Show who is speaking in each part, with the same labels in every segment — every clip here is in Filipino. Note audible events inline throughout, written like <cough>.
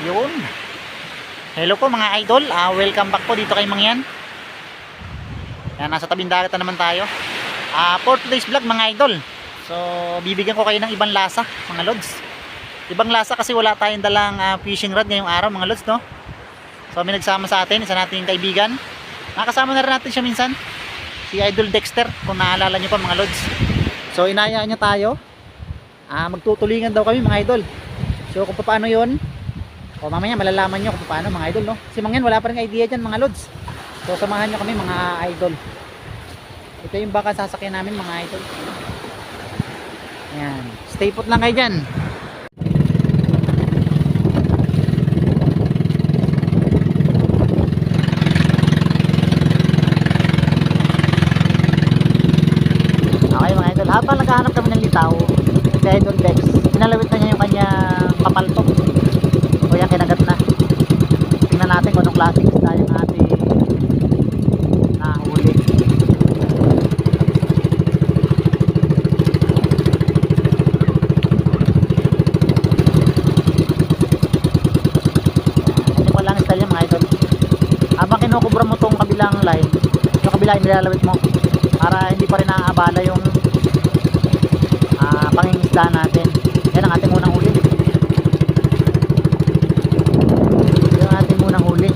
Speaker 1: Yun. Hello po mga idol. Ah, welcome back po dito kay Mangyan. Yan, nasa tabing dagat na naman tayo. Ah, for today's vlog mga idol. So, bibigyan ko kayo ng ibang lasa, mga lods. Ibang lasa kasi wala tayong dalang ah, fishing rod ngayong araw, mga lods, no? So, may nagsama sa atin, isa nating kaibigan. Nakasama na rin natin siya minsan. Si Idol Dexter, kung naalala niyo pa mga lods. So, inayaan niya tayo. Ah, magtutulingan daw kami mga idol. So, kung paano 'yon, o mamaya malalaman nyo kung paano mga idol, no? Si Mangyan wala pa rin idea dyan mga lods. So, samahan nyo kami mga idol. Ito yung baka sasakyan namin mga idol. Ayan. Stay put lang kayo dyan. Okay mga idol, habang naghahanap kami ng litaw, si Idol Dex, pinalawit na niya yung kanyang papaltok. O yan, kinagat na. Tingnan natin kung anong klaseng isda yung ating nahuli. Hindi ko lang style yung mga idol. Habang kinukubra mo tong kabilang line, yung kabila yung nilalawit mo, para hindi pa rin naaabala yung ah, pangingisda natin. Yan ang ating unang huli. Yung ating unang huli.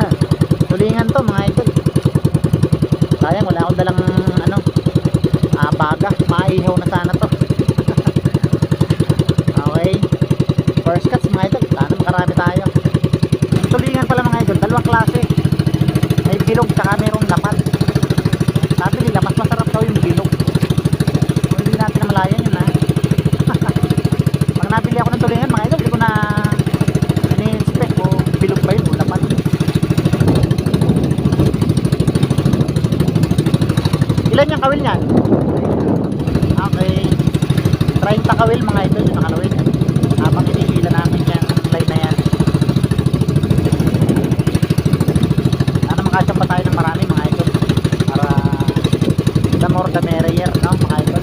Speaker 1: <laughs> Tulingan to mga idol. Sayang wala akong dalang ano, ah, baga. Maihaw na sana to. <laughs> okay. First cuts mga idol. Sana makarami tayo. Yung tulingan pala mga idol, dalawang klase. May bilog tsaka mayroong lapat. Sabi nila, mas masarap daw yung bilog. Kung hindi natin namalayan yun ha. Pag nabili ako ng tulingan mga idol, hindi ko na ini-inspect kung bilog ba yun o lapat. Ilan yung kawil niyan? Okay. 30 kawil mga idol yung nakalawin. Habang inihila namin yan, ang line na yan. Sana makacham pa tayo ng marami mga idol. Para the more the merrier, no mga idol.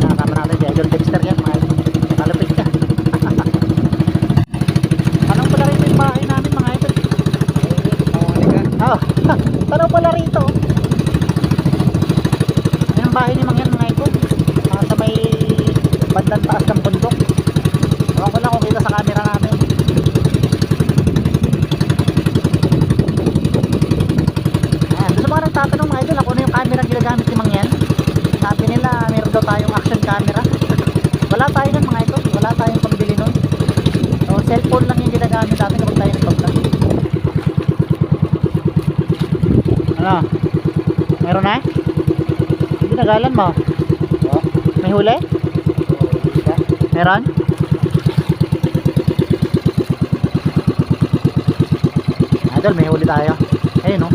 Speaker 1: Nakakama natin si Idol Dexter yan mga idol. Kalapit ka. Tanong pala rito yung bahay namin mga idol. Oh, tanong pala rito. Yan ang bahay ni Mangyan mga idol. Ah, sa may bandang taas ng bundok. Ewan ko lang kung kita sa camera namin. Ayan, doon sa mga nagtatanong mga idol, ako na yung camera ginagamit ni Mangyan. Sabi nila, meron daw tayong action camera. Wala tayo nun mga idol, wala tayong pambili nun. So, cellphone lang yung ginagamit natin kapag tayo nagpa-vlog. Ano? Meron na? Hindi nagalan mo. May huli? Meron? Idol, may huli tayo. Ayun, no?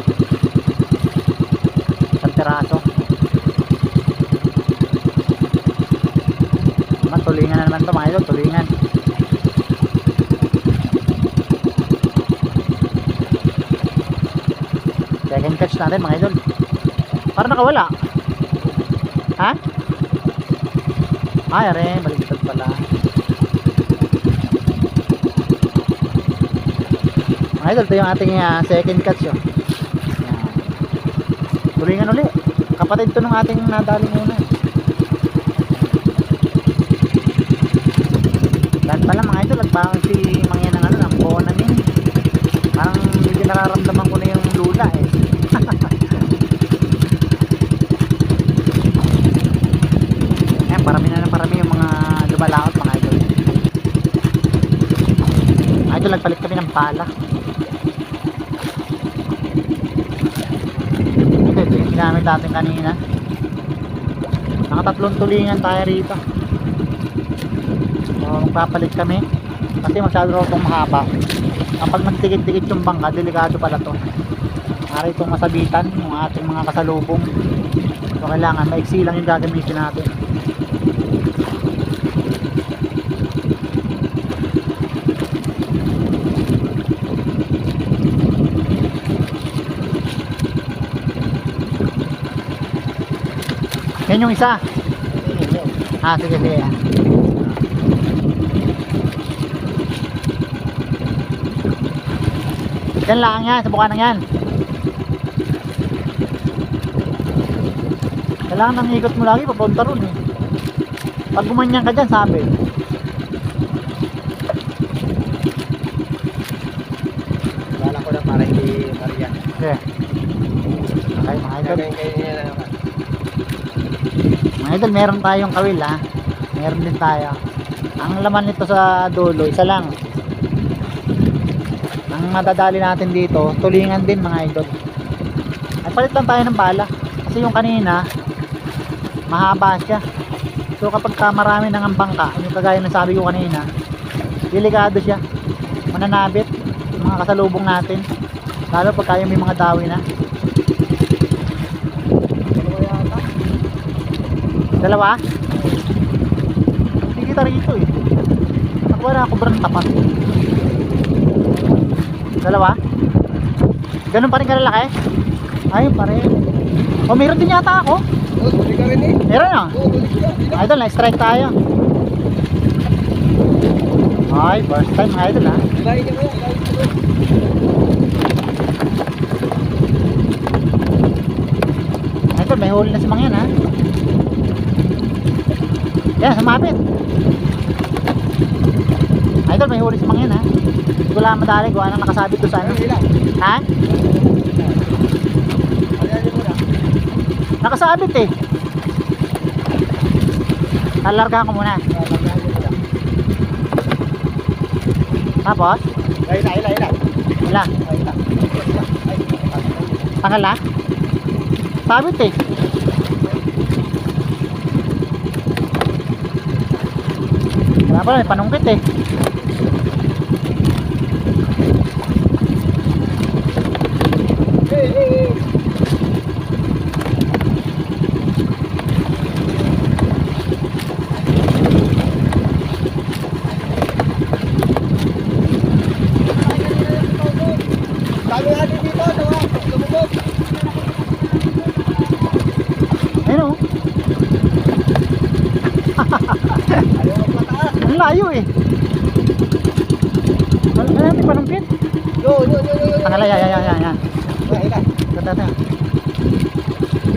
Speaker 1: Isang piraso. Naman, tulingan na naman to mga idol, tulingan. Second catch natin mga idol. Para nakawala. Ha? Ay, are, baligtad pala. Mga idol, ito yung ating ah, second catch. Oh. Tulingan uli. Kapatid to nung ating nadaling una. Lahat pala mga idol, nagbangon si Mangyan ng ano, ng bonan yun. Parang medyo nararamdaman ko na yung lula eh. <laughs> Parami na na parami yung mga lumalaot mga idol. Idol, nagpalit kami ng pala. Ito, ito yung ginamit natin kanina. Nakatatlong tulingan tayo rito. So, magpapalit kami. Kasi masyado raw itong mahaba. Kapag nagtigit-tigit yung bangka, delikado pala to. Para itong masabitan yung ating mga kasalubong. So, kailangan maiksi lang yung gagamitin natin. Yan yung isa. Ah, sige, sige. Yan lang yan, sa bukanang yan. Kailangan nang ikot mo lagi, papunta ron eh. Pag gumanyan ka dyan, sabi.
Speaker 2: Wala ko na para hindi Maria.
Speaker 1: Okay. Okay, mga idol. Mga idol, meron tayong kawil ha. Meron din tayo. Ang laman nito sa dulo, isa lang. Ang madadali natin dito, tulingan din mga idol. Ay palit lang tayo ng bala. Kasi yung kanina, mahaba siya. So kapag ka marami nang ang bangka, yung kagaya ng sabi ko kanina, delikado siya. Mananabit, mga kasalubong natin. Lalo pag kaya may mga dawi na. Dalawa? Hindi kita rito eh. Ako wala ako brand tapat. Dalawa? Ganun pa rin kalalaki? Ayun pa rin. O meron din yata ako.
Speaker 2: Oh, ka rin eh.
Speaker 1: Meron ah.
Speaker 2: Oo, na.
Speaker 1: Idol, na-strike tayo. Ay, first time idol ah.
Speaker 2: Ka kaya.
Speaker 1: Idol, may huli na si Mangyan ha. Yan, sumapit. Idol, may huli si Mangyan ha. Hindi ko lang madali kung anong nakasabit doon sa ano. Ha? Nakasabit eh. Talarga ko muna. Tapos,
Speaker 2: Ay, ila, ila, ila. ila.
Speaker 1: Tanggal na. Sabit eh. Wala pala, may panungkit eh.
Speaker 2: Hey, hey, hey. Dami natin dito, diba? Lumubog.
Speaker 1: Ayun oh.
Speaker 2: Ayaw magpataas.
Speaker 1: Ang layo eh. Ano ano, may panungkit?
Speaker 2: Yo, yo, yo, yo, yo.
Speaker 1: Tanggal yan, yan, yan, yan, yan.
Speaker 2: Ay, ila.
Speaker 1: Ito, ito, ito.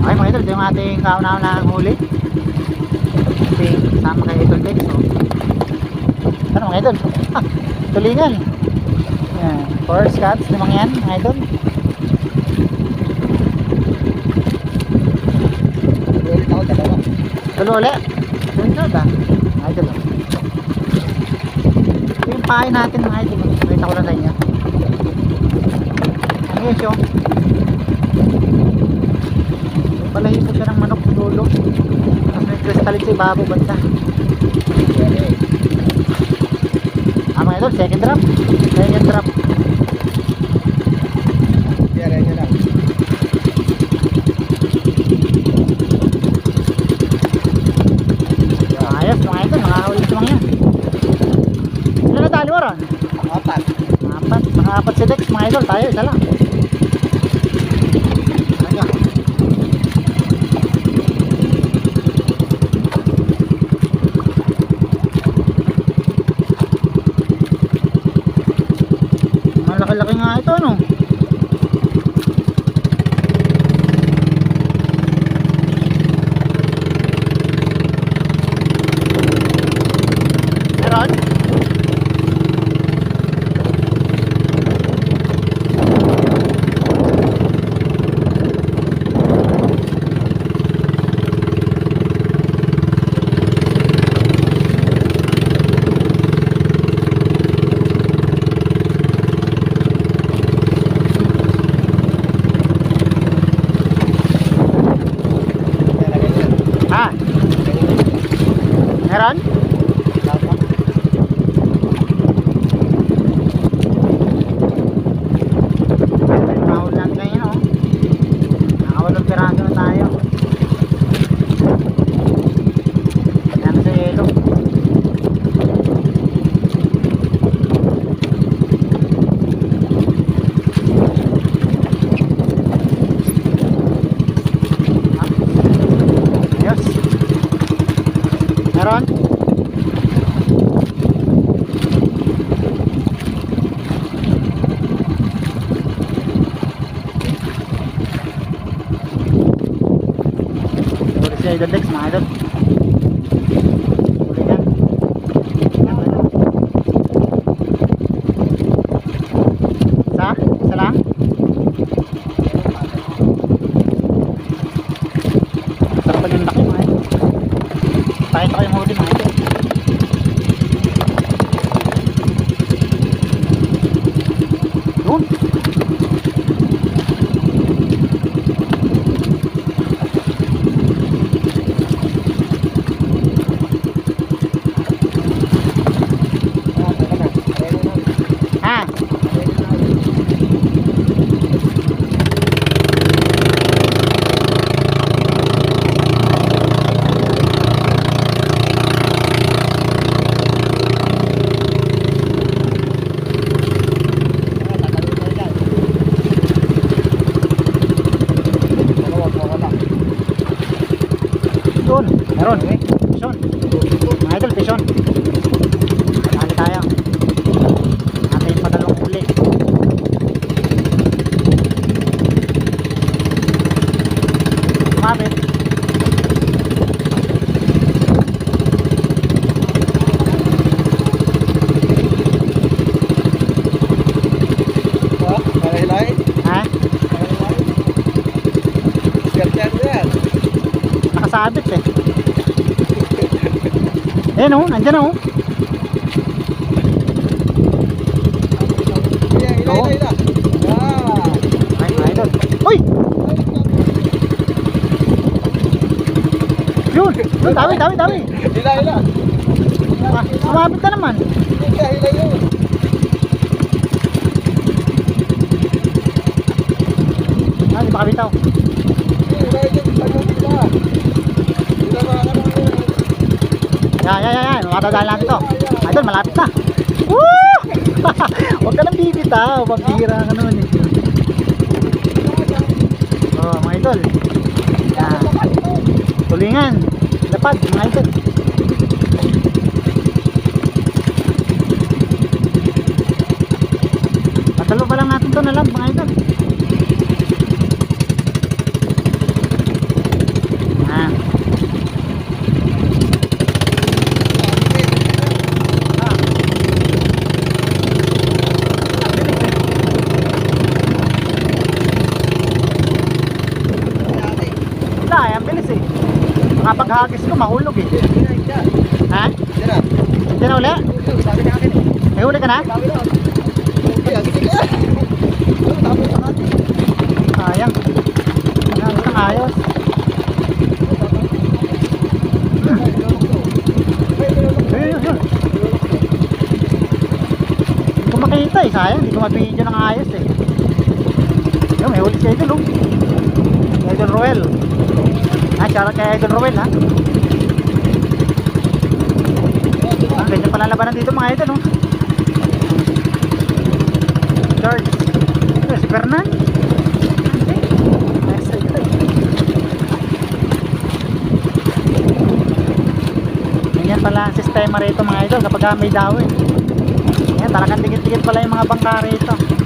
Speaker 1: Okay mga idol, yung ating kauna-unahang huli. Ating sama kay Idol Dex. So. Ano mga idol? Tulingan. Yan. First cuts, limang yan mga idol. Tulo ulit. Sunod ah. Mga idol. oh. Ito yung pahay natin mga idol. oh. Nakita ko lang sa. Ano yun siyo? Palahipo siya ng manok sa dulo. Tapos may crystalline sa ibabaw banda. Ah mga idol, second drop. Second drop.
Speaker 2: Apat.
Speaker 1: Apat, mga apat si Dex mga idol, tayo isa lang. Ano? Malaki-laki nga ito ano. Meron? Idol Dex mga idol. Huli yan. Yan, mga idol. Isa? Isa lang? Sarap pa yung laki mga idol. Pakita ko yung huli mga idol. Yun.
Speaker 2: Ah, teka na. Ayan na lang.
Speaker 1: Ha?
Speaker 2: Ayan na lang. Ah, tatalon tayo dyan. Dalawa po wala.
Speaker 1: Yun. Meron. Pison. Mga idol, pison. Dali tayo. Natin pa dalawang huli. Kumapit.
Speaker 2: Oh, parehilay.
Speaker 1: Ha?
Speaker 2: Parehilay. Skirtan mo yan.
Speaker 1: Nakasabit eh. Eh no, nandyan na oh.
Speaker 2: Ila,
Speaker 1: Oo. Ay, mga idol. Uy! Yun! Yun, dawi, dawi, dawi.
Speaker 2: Ila, ila.
Speaker 1: Ah, sumabit na naman.
Speaker 2: Ila, ila yun.
Speaker 1: Ah, di ba kabitaw?
Speaker 2: Ila, ila, ila, ila. Ila, mga kanong yun.
Speaker 1: Yan, yan, yan, yan. Makatadaan natin to. Idol, malapit na. Woo! <laughs> Huwag ka nang bibitaw. Pambira ka naman eh. Oh, mga idol. Yan. Tulingan. Lapad, mga idol. Patalo pa lang natin to na lang, mga idol. Yan. Wala, eh, ang bilis eh. Makapaghagis ko, mahulog eh. Ha? Hindi na uli? May huli ka na? Sayang. Ayos ang ayos. Yun, yun. Hindi ko makita eh, sayang. Hindi ko mabidyo ng ayos eh. Yun, may huli si Idol oh. Si Idol Roel. Ha, shoutout kay Idol Roel ha. Ah, ganyan pala labanan dito mga idol oh. George. Ito, si Fernan. Ganyan pala ang sistema rito mga idol kapag ah, may dawin. Yan, talagang dikit-dikit pala yung mga bangka rito.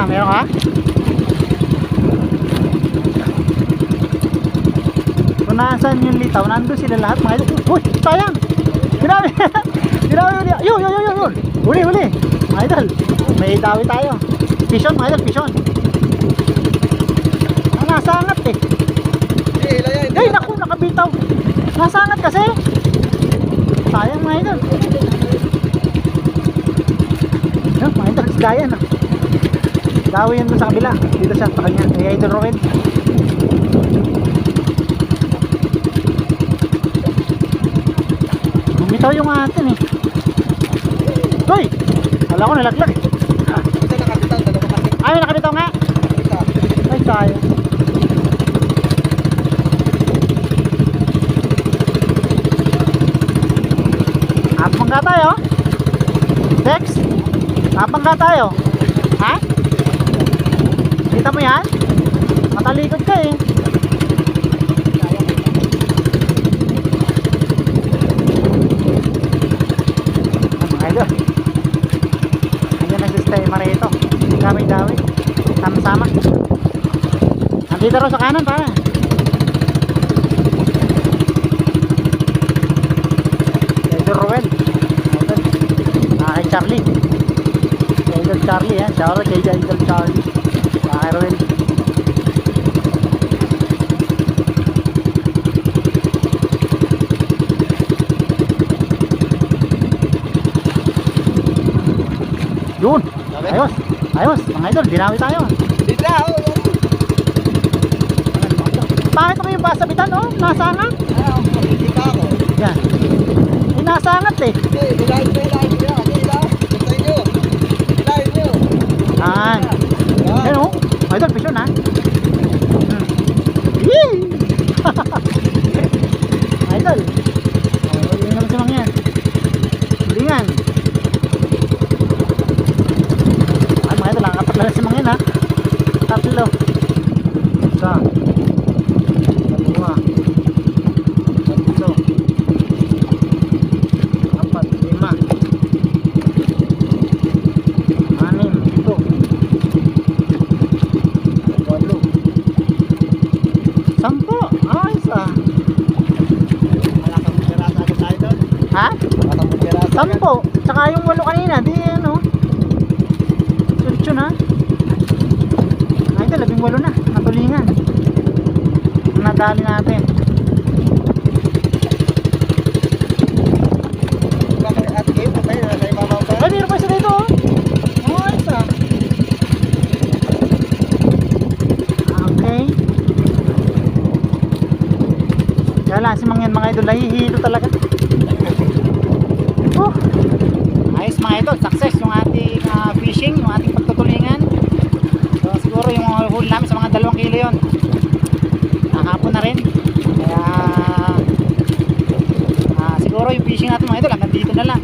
Speaker 1: Ah, meron ka? Kung nasaan yung litaw, nandun sila lahat mga idol. Uy, sayang! Ginami! Ginami yun! Yun, yun, yun, yun! Huli, huli! Mga idol, may dawi tayo. Pison, mga idol, pison. Ang nasangat eh. Ay, naku, nakabitaw. Nasangat kasi. Sayang mga idol. Yan, mga idol, gaya na. Yan doon sa kabila. Dito siya sa kanya. Kay Idol Rowan. Bumitaw yung atin eh. Hoy! Wala ko nalaglag. Ay, nakabitaw nga. Ay, tayo. Abangga tayo. Dex? Abangga tayo. Ha? Kita mo yan? Matalikod ka eh. Idol. Ayan ang sistema rito. Dami-dami. Sama-sama. Nandito rin sa kanan para. Idol Ruel. Idol. Ah, kay Charlie. Idol Charlie yan. Shout out kay Charlie. Ayos. Mga idol, dinawi tayo.
Speaker 2: Na, oh.
Speaker 1: Bakit ako yung basabitan, oh? Nasangat.
Speaker 2: Ah, makikita ako.
Speaker 1: Yan. Eh, nasangat eh.
Speaker 2: Hindi, hilahin mo, hilahin mo. Ano hilahin? Basta nyo. Hilahin nyo.
Speaker 1: Yan.
Speaker 2: Yan.
Speaker 1: Yan oh. Idol, pisyon ha. Hmm. Yee! Idol. Oh, yun naman si Mang yan. Tulingan. Ay, mga idol, ang apat lang si Mang yan ha. Tatlo. Isa. Dalawa. Tatlo. Apat. Lima. Anim. Ito. Walo. Sampo. Ayos ah.
Speaker 2: Wala kang pera sa akin tayo doon.
Speaker 1: Ha?
Speaker 2: Wala kang pera sa akin.
Speaker 1: Sampo. Tsaka yung walo kanina. Di ano. Sunsun ha. Ay. Labing walo na. Natulingan. Nadali natin. Dito oh. Si Mangyan mga idol, nahihilo talaga. Oh. Ayos mga idol, success yung ating ah, fishing, yung ating pagtutulingan. So siguro yung huli namin sa mga dalawang kilo yun. Nakapon na rin. Kaya ah, siguro yung fishing natin mga idol, hanggang dito na lang.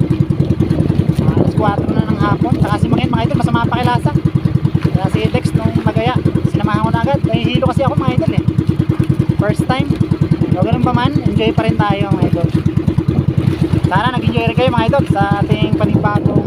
Speaker 1: Ah, alas 4 na ng hapon. Saka si Mangyan mga idol, masama pa kilasa. Kaya si Dex nung magaya, sinamahan ko na agad. Nahihilo kasi ako mga idol eh. First time. So ganun pa man, enjoy pa rin tayo mga idol. Sana nag-enjoy rin kayo mga idol sa ating panibagong